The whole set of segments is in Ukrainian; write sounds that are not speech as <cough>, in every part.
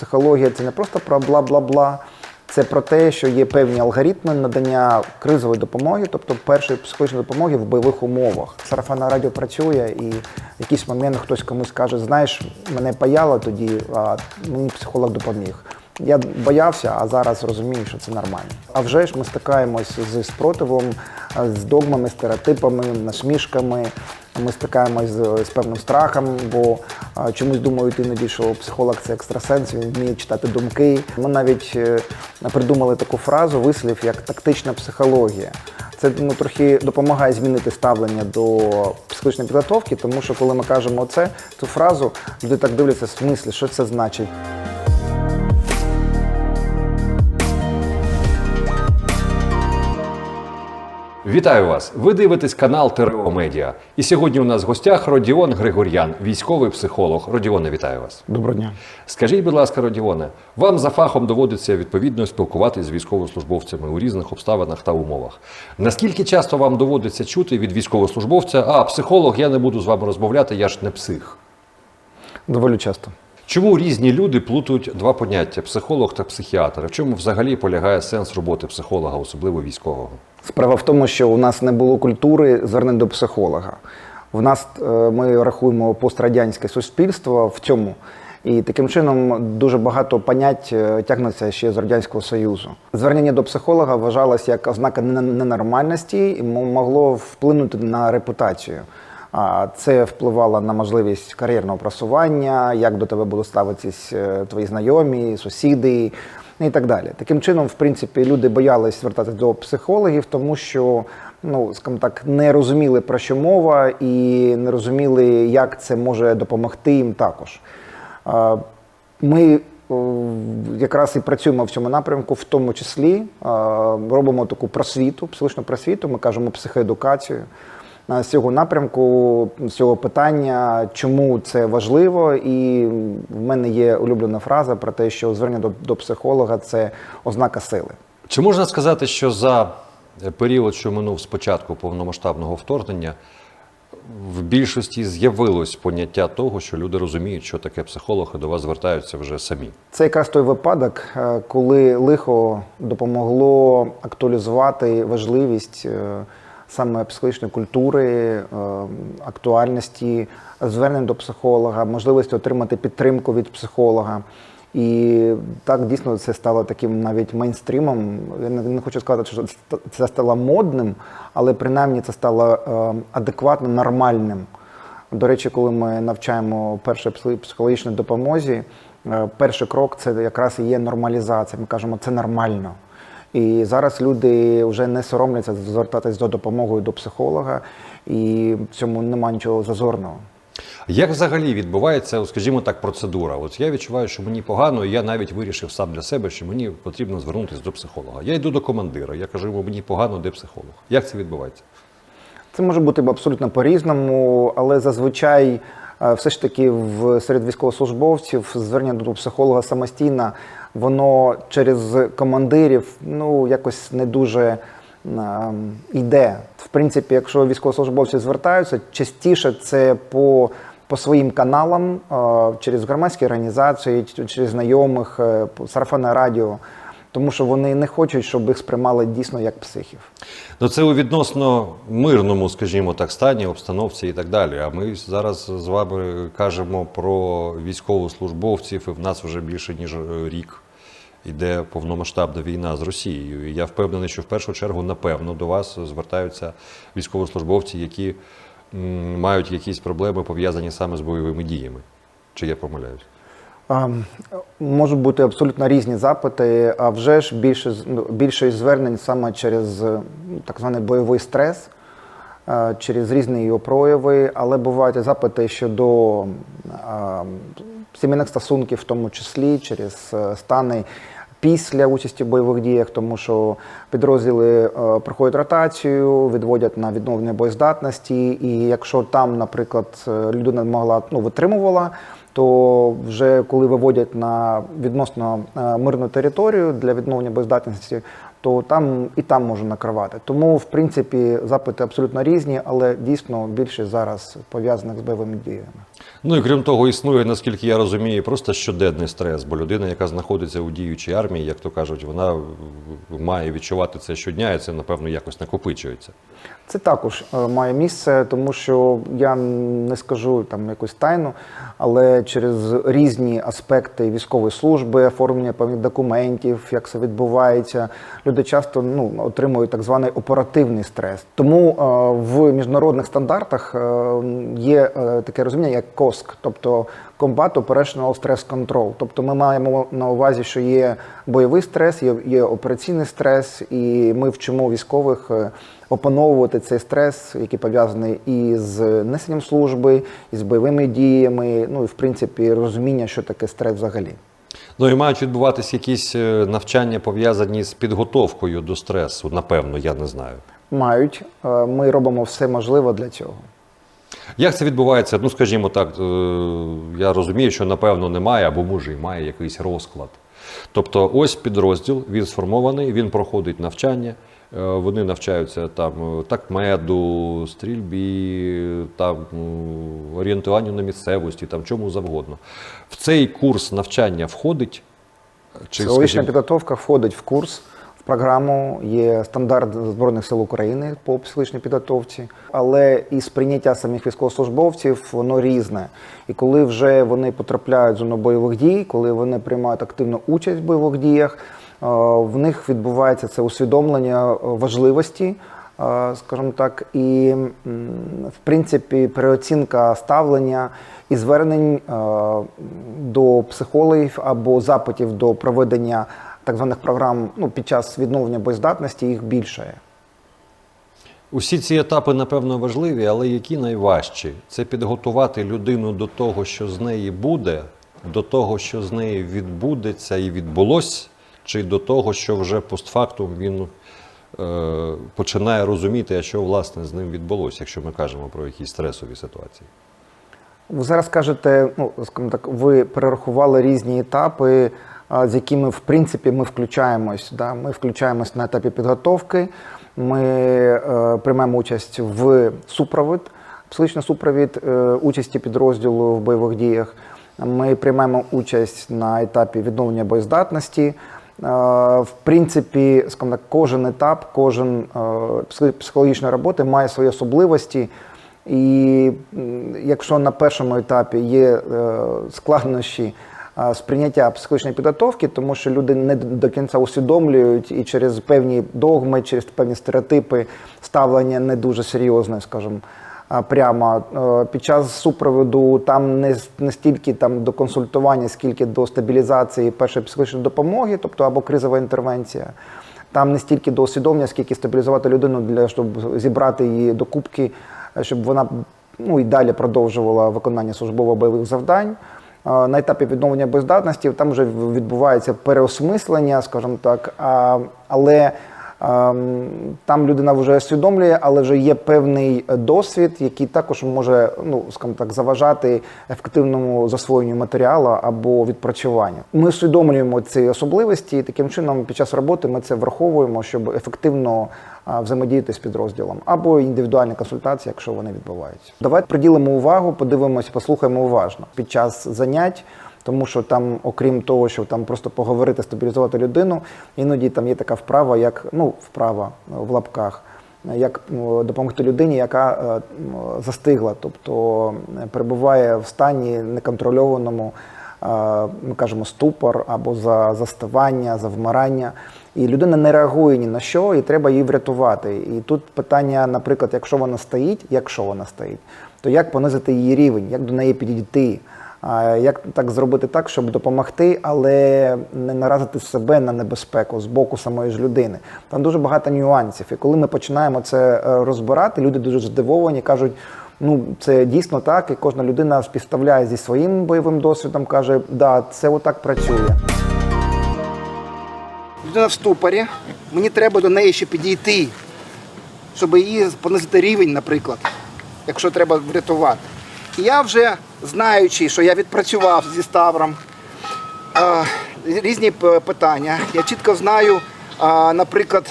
психологія це не просто про бла-бла-бла. Це про те, що є певні алгоритми надання кризової допомоги, тобто першої психологічної допомоги в бойових умовах. Сарафанне радіо працює, і в якийсь момент хтось комусь каже: знаєш, мене паяло тоді, а мені психолог допоміг. Я боявся, а зараз розумію, що це нормально. А вже ж ми стикаємось зі спротивом, з догмами, стереотипами, насмішками. Ми стикаємось з, з певним страхом, бо а, чомусь думають іноді, що психолог це екстрасенс, він вміє читати думки. Ми навіть е, придумали таку фразу, вислів як тактична психологія. Це ну, трохи допомагає змінити ставлення до психологічної підготовки, тому що коли ми кажемо це, цю фразу, люди так дивляться в смислі, що це значить. Вітаю вас! Ви дивитесь канал ТРО Медіа. І сьогодні у нас в гостях Родіон Григор'ян, військовий психолог. Родіоне, вітаю вас. Доброго дня. Скажіть, будь ласка, Родіоне, вам за фахом доводиться відповідно спілкуватися з військовослужбовцями у різних обставинах та умовах. Наскільки часто вам доводиться чути від військовослужбовця, а психолог, я не буду з вами розмовляти, я ж не псих. Доволі часто. Чому різні люди плутають два поняття психолог та психіатр? В чому взагалі полягає сенс роботи психолога, особливо військового? Справа в тому, що у нас не було культури звернень до психолога. В нас е, ми рахуємо пострадянське суспільство в цьому. І таким чином дуже багато понять е, тягнеться ще з Радянського Союзу. Звернення до психолога вважалося як ознака ненормальності і могло вплинути на репутацію. Це впливало на можливість кар'єрного просування, як до тебе будуть ставитись е, твої знайомі, сусіди і так далі. Таким чином, в принципі, люди боялись звертатися до психологів, тому що, ну скажімо так, не розуміли про що мова і не розуміли, як це може допомогти їм також. Ми якраз і працюємо в цьому напрямку, в тому числі робимо таку просвіту, психологічну просвіту, ми кажемо психоедукацію. А, З цього напрямку, з цього питання, чому це важливо, і в мене є улюблена фраза про те, що звернення до, до психолога це ознака сили. Чи можна сказати, що за період, що минув з початку повномасштабного вторгнення, в більшості з'явилось поняття того, що люди розуміють, що таке психолог, і до вас звертаються вже самі. Це якраз той випадок, е, коли лихо допомогло актуалізувати важливість е, саме психологічної культури, е, актуальності звернень до психолога, можливості отримати підтримку від психолога. І так дійсно це стало таким навіть мейнстрімом. Я не, хочу сказати, що це- стало модним, але принаймні це стало е, адекватно нормальним. До речі, коли ми навчаємо першій психо- психологічній допомозі, е, перший крок це якраз і є нормалізація. Ми кажемо, це нормально. І зараз люди вже не соромляться звертатись до допомоги до психолога, і в цьому немає нічого зазорного. Як взагалі відбувається, скажімо так, процедура? От я відчуваю, що мені погано, і я навіть вирішив сам для себе, що мені потрібно звернутися до психолога. Я йду до командира, я кажу, йому, мені погано, де психолог? Як це відбувається? Це може бути абсолютно по-різному, але зазвичай е, все ж таки в серед військовослужбовців звернення до психолога самостійно, воно через командирів ну якось не дуже е, йде. В принципі, якщо військовослужбовці звертаються, частіше це по, по своїм каналам, е, через громадські організації, через знайомих, е, по сарафанне радіо. Тому що вони не хочуть, щоб їх сприймали дійсно як психів. Ну, це у відносно мирному, скажімо так, стані, обстановці і так далі. А ми зараз з вами кажемо про військовослужбовців, і в нас вже більше ніж рік іде повномасштабна війна з Росією. І я впевнений, що в першу чергу, напевно, до вас звертаються військовослужбовці, які мають якісь проблеми пов'язані саме з бойовими діями. Чи я помиляюсь? Можуть бути абсолютно різні запити, а вже ж більше, ну, більшість звернень саме через так званий бойовий стрес, через різні його прояви, але бувають запити щодо сімейних стосунків, в тому числі через е, стани після участі в бойових діях, тому що підрозділи е, проходять ротацію, відводять на відновлення боєздатності, і якщо там, наприклад, е, людина могла ну, витримувала, то вже коли виводять на відносно е, мирну територію для відновлення боєздатності, то там і там можна накривати. Тому, в принципі, запити абсолютно різні, але дійсно більше зараз пов'язаних з бойовими діями. Ну і крім того, існує, наскільки я розумію, просто щоденний стрес, бо людина, яка знаходиться у діючій армії, як то кажуть, вона має відчувати це щодня, і це, напевно, якось накопичується. Це також е, має місце, тому що я не скажу там якусь тайну, але через різні аспекти військової служби, оформлення певних документів, як це відбувається, люди часто ну, отримують так званий оперативний стрес. Тому е, в міжнародних стандартах е, є таке розуміння, як КОСК, тобто Combat Operational Stress Control. Тобто ми маємо на увазі, що є бойовий стрес, є, є операційний стрес, і ми вчимо військових е, опановувати цей стрес, який пов'язаний і з несенням служби, і з бойовими діями, ну і в принципі розуміння, що таке стрес взагалі. Ну і мають відбуватись якісь е, навчання пов'язані з підготовкою до стресу, напевно, я не знаю. Мають, е, ми робимо все можливе для цього. Як це відбувається? Ну, скажімо так, е, я розумію, що напевно немає, або може і має якийсь розклад. Тобто, ось підрозділ, він сформований, він проходить навчання, е, вони навчаються там е, такмеду, стрільбі, там орієнтуванню на місцевості, там чому завгодно. В цей курс навчання входить. Чи, Психологічна скажімо, підготовка входить в курс, в програму. Є стандарт Збройних сил України по психологічній підготовці, але і сприйняття самих військовослужбовців воно різне. І коли вже вони потрапляють в зону бойових дій, коли вони приймають активну участь в бойових діях, е, в них відбувається це усвідомлення важливості. е, Скажімо так, і в принципі переоцінка ставлення і звернень е, до психологів або запитів до проведення так званих програм ну, під час відновлення боєздатності їх більше. Усі ці етапи, напевно, важливі, але які найважчі? Це підготувати людину до того, що з неї буде, до того, що з неї відбудеться і відбулось, чи до того, що вже постфактум він е, починає розуміти, а що власне з ним відбулося, якщо ми кажемо про якісь стресові ситуації. Ви зараз кажете, ну скажімо так, ви перерахували різні етапи, з якими в принципі ми включаємось. Да? Ми включаємось на етапі підготовки. Ми е, приймаємо участь в супровід, психічний супровід е, участі підрозділу в бойових діях. Ми приймаємо участь на етапі відновлення боєздатності. Е, В принципі, кожен етап, кожен е, психо- психологічної роботи має свої особливості. І якщо на першому етапі є е, складнощі сприйняття психологічної підготовки, тому що люди не до кінця усвідомлюють і через певні догми, через певні стереотипи ставлення не дуже серйозне, скажімо, прямо під час супроводу там не, не стільки там до консультування, скільки до стабілізації першої психологічної допомоги, тобто або кризова інтервенція. Там не стільки до усвідомлення, скільки стабілізувати людину для щоб зібрати її до кубки, щоб вона ну і далі продовжувала виконання службово-бойових завдань. Е, На етапі відновлення бездатності там вже відбувається переосмислення, скажімо так, але там людина вже усвідомлює, але вже є певний е, досвід, який також може, ну скажімо так, заважати ефективному засвоєнню матеріалу або відпрацюванню. Ми усвідомлюємо ці особливості, і таким чином під час роботи ми це враховуємо, щоб ефективно взаємодіяти з підрозділом або індивідуальні консультації, якщо вони відбуваються. Давайте приділимо увагу, подивимося, послухаємо уважно під час занять. Тому що там, окрім того, що там просто поговорити, стабілізувати людину, іноді там є така вправа, як ну вправа е, в лапках, е, як допомогти людині, яка е, застигла, тобто перебуває в стані неконтрольованому, ми кажемо ступор або за застивання, за вмирання. І людина не реагує ні на що, і треба її врятувати. І тут питання, наприклад, якщо вона стоїть, якщо вона стоїть, то як понизити її рівень, як до неї підійти? Як так зробити так, щоб допомогти, але не наразити себе на небезпеку з боку самої ж людини? Там дуже багато нюансів. І коли ми починаємо це е, розбирати, люди дуже здивовані, кажуть. Ну, це дійсно так, і кожна людина співставляє зі своїм бойовим досвідом, каже, да, це отак працює. Людина в ступорі, мені треба до неї ще підійти, щоб її понизити рівень, наприклад, якщо треба врятувати. І я вже знаючи, що я відпрацював зі Ставром різні питання, я чітко знаю, наприклад,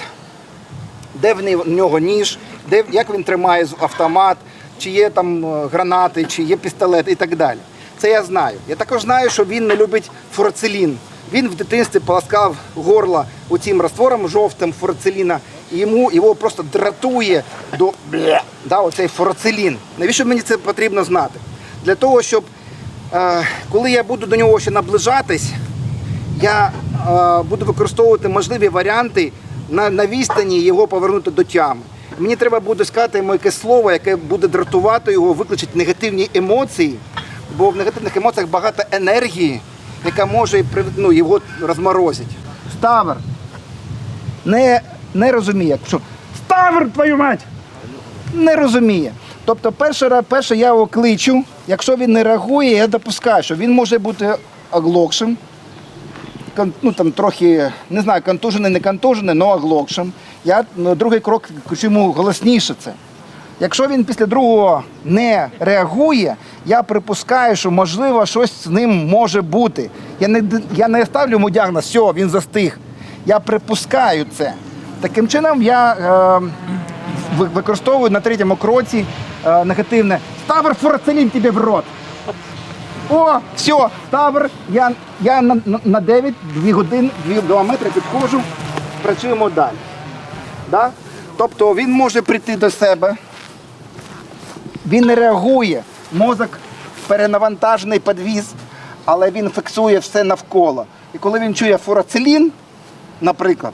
де в нього ніж, де, як він тримає автомат, чи є там е, гранати, чи є пістолет і так далі. Це я знаю. Я також знаю, що він не любить фурацелін. Він в дитинстві полоскав горло оцим раствором жовтим фурацеліна, і йому його просто дратує до да, оцей фурацелін. Навіщо мені це потрібно знати? Для того, щоб е, коли я буду до нього ще наближатись, я е, буду використовувати можливі варіанти на, на відстані його повернути до тями. Мені треба буде сказати йому якесь слово, яке буде дратувати його, викличить негативні емоції, бо в негативних емоціях багато енергії, яка може ну, його розморозити. Ставр не, не розуміє, що Ставр, твою мать! Не розуміє. Тобто, перше, перше я його кличу, якщо він не реагує, я допускаю, що він може бути оглохшим, ну там трохи, не знаю, контужений, не контужений, але оглохшим. Я ну, другий крок йому голосніше це. Якщо він після другого не реагує, я припускаю, що можливо щось з ним може бути. Я не, я не ставлю йому діагноз, все, він застиг. Я припускаю це. Таким чином я е, використовую на третьому кроці е, негативне Ставр фурацелін тобі в рот. О, все, табор. Я, я на, на 9, 2 години, 2, 2 метри підходжу, працюємо далі. Да? Тобто він може прийти до себе, він не реагує, мозок перенавантажений підвіз, але він фіксує все навколо. І коли він чує фурацелін, наприклад,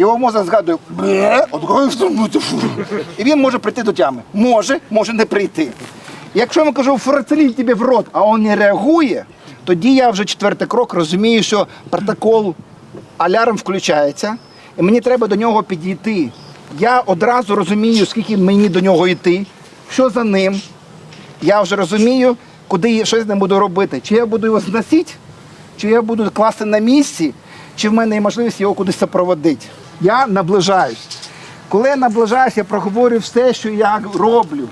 його мозок згадує, «Бе, от коли в тому ти фу». і він може прийти до тями. Може, може не прийти. Якщо я кажу фурацелін тобі в рот, а він не реагує, тоді я вже четвертий крок розумію, що протокол алярм включається, і мені треба до нього підійти. Я одразу розумію, скільки мені до нього йти, що за ним. Я вже розумію, куди я- що я з ним буду робити. Чи я буду його зносити, чи я буду класти на місці, чи в мене є можливість його кудись супроводити. Я наближаюсь. Коли я наближаюсь, я проговорю все, що я роблю.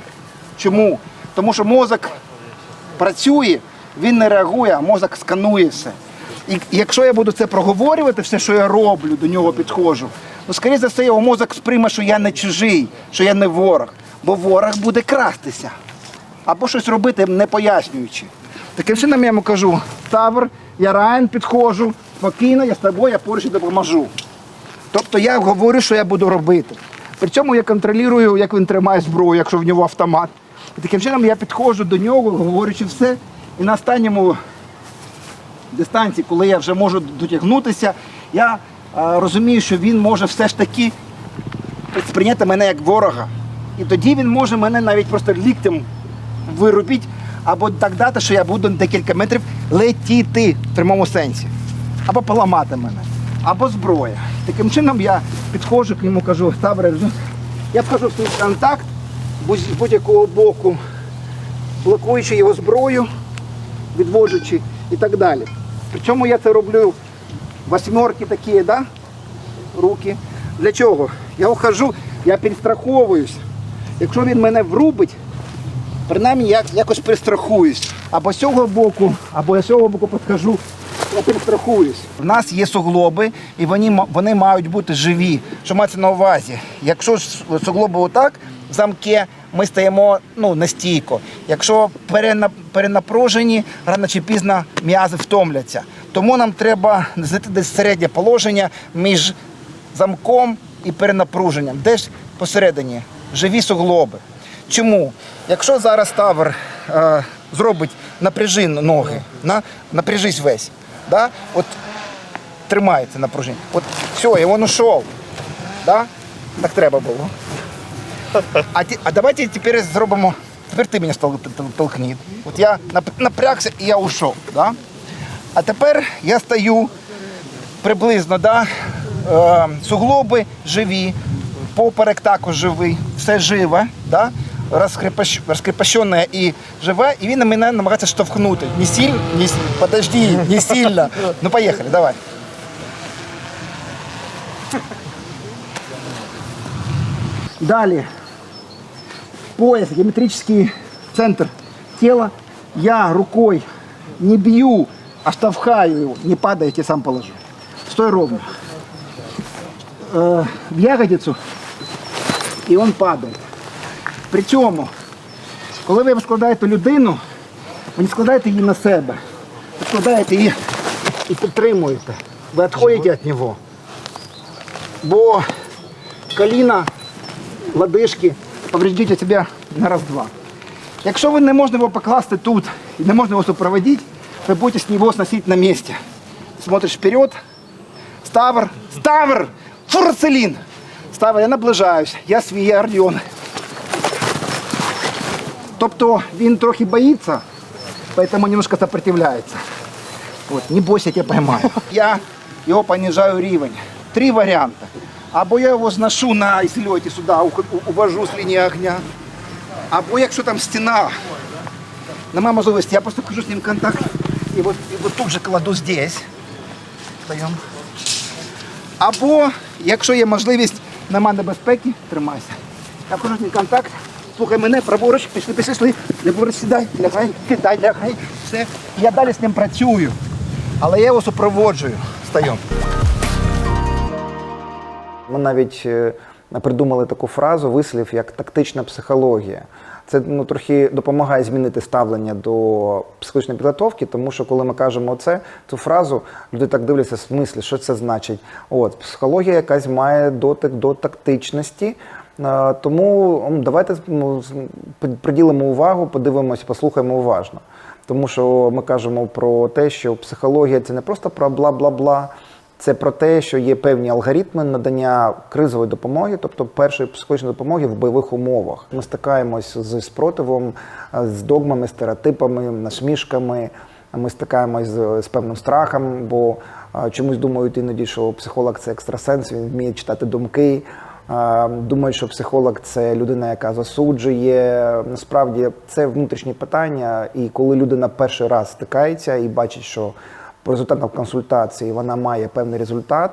Чому? Тому що мозок працює, він не реагує, а мозок сканує все. І якщо я буду це проговорювати, все, що я роблю, до нього підходжу, ну, скоріше за все, його мозок сприйме, що я не чужий, що я не ворог. Бо ворог буде крастися або щось робити, не пояснюючи. Таким чином я йому кажу, Тавр, я Райан підходжу, спокійно, я з тобою, я поруч і допоможу. Тобто я говорю, що я буду робити. При цьому я контролюю, як він тримає зброю, якщо в нього автомат. І таким чином я підходжу до нього, говорячи все. І на останньому дистанції, коли я вже можу дотягнутися, я е, розумію, що він може все ж таки сприйняти мене як ворога. І тоді він може мене навіть просто ліктем вирубити, або так дати, що я буду декілька метрів летіти в прямому сенсі, або поламати мене, або зброя. Таким чином я підходжу к ньому, кажу, таборе, я вхожу в свій контакт з будь-якого боку, блокуючи його зброю, відводжучи і так далі. Причому я це роблю восьмерки такі, да? руки. Для чого? Я ухожу, я перестраховуюсь. Якщо він мене врубить, принаймні я якось перестрахуюсь. Або з цього боку, або я з цього боку підхожу, я перестрахуюсь. У нас є суглоби, і вони, вони мають бути живі. Що мається на увазі? Якщо суглоби отак, в замке, ми стоїмо ну, нестійко. Якщо перенапружені, рано чи пізно м'язи втомляться. Тому нам треба знайти десь середнє положення між замком і перенапруженням. Де ж посередині живі суглоби. Чому? Якщо зараз тавер е, зробить напряжи ноги, на, напряжись весь, да? от тримається напруження. От все, і він ушов. Да? Так треба було. А, ті- а давайте тепер зробимо. Тепер ти мене толкни. От я напрягся і я ушов. Да? А тепер я стою приблизно, да? е, суглоби живі, поперек також живий, все живе, да? розкрепощ- розкрепощене і живе, і він на мене намагається штовхнути. Не сильно, не, с- подожди, не сильно. Ну поїхали, давай. Далі. Пояс, геометрический центр тела. Я рукой не бью, а штовхаю его. Не падайте, сам положу. Стой ровно. Э, в ягодицу, и он падает. Причем Коли ви складаєте людину, ви не складаєте її на себе. Ви складаєте її і підтримуєте. Ви відходите від нього. Бо коліна, лодыжки повредите себе на раз-два. Якщо ви не можна його покласти тут і не можна його супроводити, ви будете з нього сносити на місці. Смотриш вперед, ставр, ставр, фурцелін. Ставр, я наближаюсь, я свій я. Тобто він трохи боїться, поэтому немножко сопротивляється. От, не бойся, я тебе поймаю. <laughs> Я його понижаю рівень. Три варіанти. Або я його зношу на зльоті сюди, у- у- увожу з лінії огня. Або якщо там стіна, нема можливості, я просто кажу з ним контакт. І от, і от тут же кладу здесь. Встаємо. Або, якщо є можливість, нема небезпеки, тримайся. Я вхожу з ним контакт, Слухай мене, праворуч, пішли, пішли, пішли. Ліворуч сідай, лягай, сідай, лягай. Все. Я далі з ним працюю. Але я його супроводжую. Встаємо. Ми навіть е, придумали таку фразу, вислів як тактична психологія. Це ну, трохи допомагає змінити ставлення до психологічної підготовки, тому що коли ми кажемо це, цю фразу, люди так дивляться в смислі, що це значить. От, психологія якась має дотик до тактичності. Е, Тому давайте ну, приділимо увагу, подивимося, послухаємо уважно. Тому що ми кажемо про те, що психологія це не просто про бла-бла-бла. Це про те, що є певні алгоритми надання кризової допомоги, тобто першої психологічної допомоги в бойових умовах. Ми стикаємось з спротивом, е, з догмами, стереотипами, насмішками. Ми стикаємось з, з певним страхом, бо е, чомусь думають іноді, що психолог це екстрасенс, він вміє читати думки. Думають, що психолог це людина, яка засуджує. Насправді це внутрішні питання, і коли людина перший раз стикається і бачить, що по результатам консультації вона має певний результат,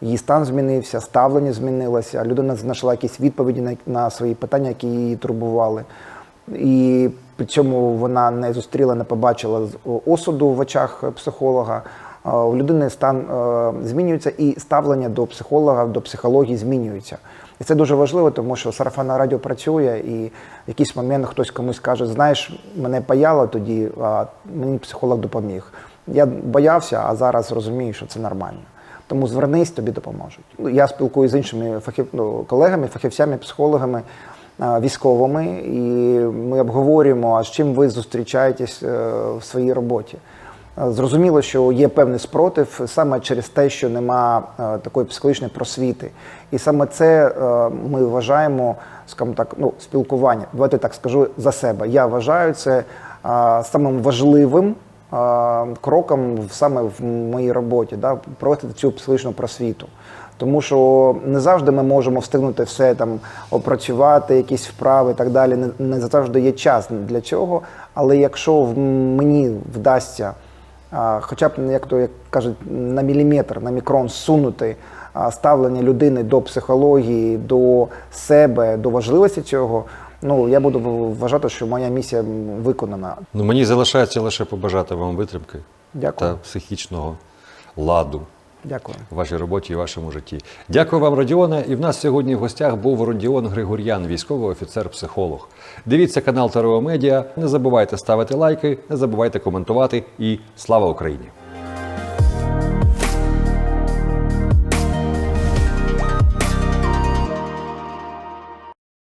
її стан змінився, ставлення змінилося, людина знайшла якісь відповіді на, на свої питання, які її турбували. І при цьому вона не зустріла, не побачила осуду в очах психолога. Е, У людини стан е, змінюється і ставлення до психолога, до психології змінюється. І це дуже важливо, тому що сарафанне радіо працює, і в якийсь момент хтось комусь каже: знаєш, мене паяло тоді, а мені психолог допоміг. Я боявся, а зараз розумію, що це нормально. Тому звернись, тобі допоможуть. Ну, Я спілкуюся з іншими фахів... ну, колегами, фахівцями, психологами, е, військовими, і ми обговорюємо, а з чим ви зустрічаєтесь е, в своїй роботі. Зрозуміло, що є певний спротив саме через те, що нема е, такої психологічної просвіти. І саме це е, ми вважаємо, скажімо так, ну, спілкування. Давайте так скажу за себе. Я вважаю це е, самим важливим кроком саме в моїй роботі, да, проводити цю психологічну просвіту. Тому що не завжди ми можемо встигнути все там опрацювати, якісь вправи і так далі. Не, не завжди є час для цього. Але якщо мені вдасться хоча б як то як кажуть, на міліметр, на мікрон сунути ставлення людини до психології, до себе, до важливості цього. Ну я буду вважати, що моя місія виконана. Ну мені залишається лише побажати вам витримки Дякую. та психічного ладу Дякую. в вашій роботі і вашому житті. Дякую вам, Родіоне. І в нас сьогодні в гостях був Родіон Григор'ян, військовий офіцер-психолог. Дивіться канал ТРО Медіа. Не забувайте ставити лайки, не забувайте коментувати. І слава Україні!